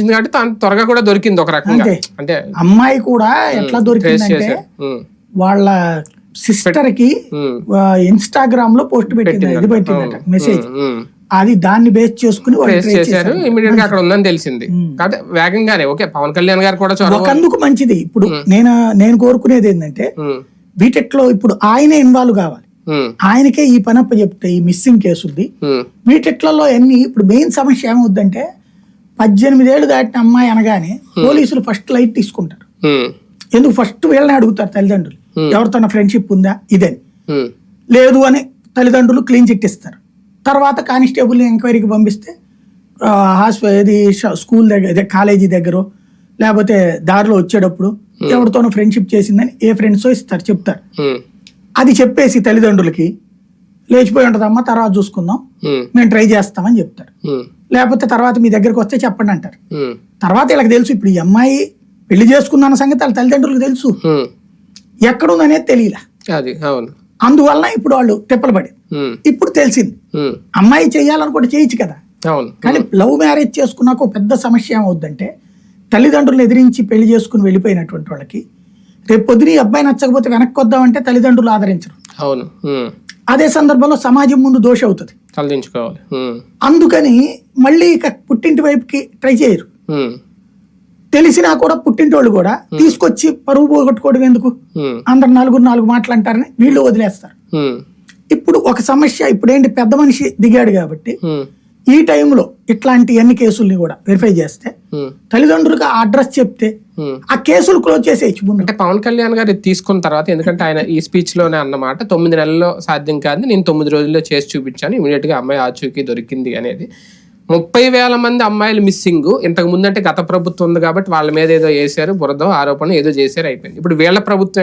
కనిపించింది కాబట్టి తను త్వరగా కూడా దొరికింది ఒక రకంగా. అంటే అమ్మాయి కూడా ఎట్లా దొరికిందంటే వాళ్ళ సిస్టర్కి ఇన్స్టాగ్రామ్లో పోస్ట్ పెట్టింది ఇది పెట్టిందట మెసేజ్. అది దాన్ని బేస్ చేసుకుని చేశారు. ఇమీడియట్గా అక్కడ ఉందని తెలిసింది. కాబట్టి వేగంగానే ఓకే పవన్ కళ్యాణ్ గారు కూడా ఒకందుకు మంచిది. ఇప్పుడు నేను నేను కోరుకునేది ఏంటంటే ఉమ్, వీటిట్లో ఇప్పుడు ఆయనే ఇన్వాల్వ్ కావాలి. ఆయనకే ఈ పనప్ప చెప్తే ఈ మిస్సింగ్ కేసుది ఉమ్, వీటిట్లలో ఎన్ని ఇప్పుడు మెయిన్ సమస్య ఏమవుద్దంటే పద్దెనిమిదేళ్ళు దాటిన అమ్మాయి అనగానే పోలీసులు ఫస్ట్ లైట్ తీసుకుంటారు. ఉమ్, ఎందుకు ఫస్ట్ వీళ్ళని అడుగుతారు తల్లిదండ్రులు? ఎవరితో ఫ్రెండ్షిప్ ఉందా? ఇదని. లేదు అని తల్లిదండ్రులు క్లీన్ చిట్ ఇస్తారు. తర్వాత కానిస్టేబుల్ని ఎంక్వైరీకి పంపిస్తే హాస్పిటల్ ఇది స్కూల్ దగ్గర కాలేజీ దగ్గర లేకపోతే దారిలో వచ్చేటప్పుడు ఎవరితోనో ఫ్రెండ్షిప్ చేసిందని ఏ ఫ్రెండ్సో ఇస్తారు చెప్తారు. అది చెప్పేసి తల్లిదండ్రులకి లేచిపోయి ఉంటుందమ్మా తర్వాత చూసుకుందాం. మేము ట్రై చేస్తామని చెప్తారు. లేకపోతే తర్వాత మీ దగ్గరకు వస్తే చెప్పండి అంటారు. తర్వాత వీళ్ళకి తెలుసు ఇప్పుడు ఈ అమ్మాయి పెళ్ళి చేసుకుందన్న సంగతి వాళ్ళ తల్లిదండ్రులకు తెలుసు. ఎక్కడుందనేది తెలియలే. అది అవును. అందువలన ఇప్పుడు వాళ్ళు తిప్పలు ఉమ్, ఇప్పుడు తెలిసింది. అమ్మాయి చేయాలనుకుంటే చేయొచ్చు కదా. కానీ లవ్ మ్యారేజ్ చేసుకున్నాక పెద్ద సమస్య ఏమవుద్దంటే తల్లిదండ్రులను ఎదిరించి పెళ్ళి చేసుకుని వెళ్ళిపోయినటువంటి వాళ్ళకి రేపు పొద్దున ఈ అబ్బాయి నచ్చకపోతే వెనక్కి వద్దామంటే తల్లిదండ్రులు ఆదరించరు. అవును. అదే సందర్భంలో సమాజం ముందు దోష అవుతుంది. తలదించుకోవాలి. ఉమ్, అందుకని మళ్ళీ ఇక పుట్టింటి వైపుకి ట్రై చేయరు. తెలిసినా కూడా పుట్టింటి వాళ్ళు కూడా తీసుకొచ్చి పరువు పోగొట్టుకోవడం ఎందుకు? అందరు నలుగురు నాలుగు మాటలు అంటారని వీళ్ళు వదిలేస్తారు. ఇప్పుడు ఒక సమస్య ఇప్పుడు ఏంటి పెద్ద మనిషి దిగాడు కాబట్టి ఈ టైంలో ఇట్లాంటి అన్ని కేసుల్ని కూడా వెరిఫై చేస్తే తల్లిదండ్రులకు ఆ అడ్రస్ చెప్తే. ఆ కేసులు క్లోజ్ చేసేయచ్చు ముందు. అంటే పవన్ కళ్యాణ్ గారు తీసుకున్న తర్వాత ఎందుకంటే ఆయన ఈ స్పీచ్లోనే అన్నమాట తొమ్మిది నెలల్లో సాధ్యం కాదు నేను తొమ్మిది రోజుల్లో చేసి చూపించాను ఇమీడియట్గా అమ్మాయి ఆచూకీ దొరికింది అనేది. ముప్పై వేల మంది అమ్మాయిలు మిస్సింగ్ ఇంతకు ముందంటే గత ప్రభుత్వం ఉంది కాబట్టి వాళ్ళ మీద ఏదో వేశారు బురద ఆరోపణ ఏదో చేశారు అయిపోయింది. ఇప్పుడు వీళ్ళ ప్రభుత్వం